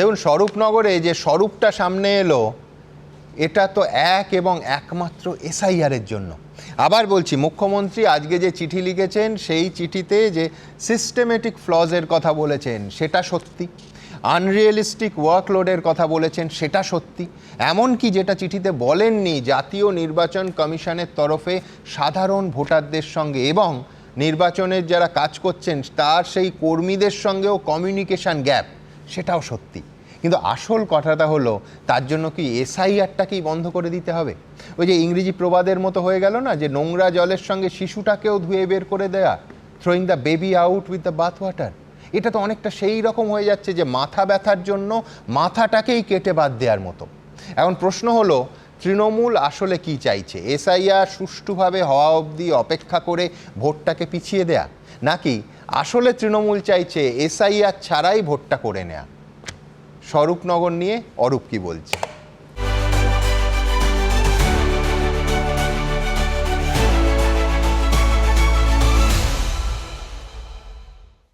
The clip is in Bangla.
দেখুন, স্বরূপনগরে যে স্বরূপটা সামনে এলো, এটা তো এক এবং একমাত্র এসআইআরের জন্য। আবার বলছি, মুখ্যমন্ত্রী আজকে যে চিঠি লিখেছেন, সেই চিঠিতে যে সিস্টেমেটিক ফ্লজের কথা বলেছেন, সেটা সত্যি। আনরিয়েলিস্টিক ওয়ার্কলোডের কথা বলেছেন, সেটা সত্যি। এমনকি যেটা চিঠিতে বলেননি, জাতীয় নির্বাচন কমিশনের তরফে সাধারণ ভোটারদের সঙ্গে এবং নির্বাচনের যারা কাজ করছেন, তার সেই কর্মীদের সঙ্গেও কমিউনিকেশন গ্যাপ সেটাও সত্যি। কিন্তু আসল কথাটা হলো, তার জন্য কি এসআইআরটাকেই বন্ধ করে দিতে হবে? ওই যে ইংরেজি প্রবাদের মতো হয়ে গেল না, যে নোংরা জলের সঙ্গে শিশুটাকেও ধুয়ে বের করে দেয়া throwing the baby out with the bathwater এটা তো অনেকটা সেই রকম হয়ে যাচ্ছে যে মাথা ব্যথার জন্য মাথাটাকেই কেটে বাদ দেওয়ার মতো। এখন প্রশ্ন হলো, তৃণমূল আসলে কি চাইছে? এসআইআর সুষ্ঠুভাবে হওয়া অবধি অপেক্ষা করে ভোটটাকে পিছিয়ে দেয়া? নাকি আসলে তৃণমূল চাইছে এসআইআর ছাড়াই ভোটটা করে নেয়া? স্বরূপনগর নিয়ে অরূপ কি বলছে?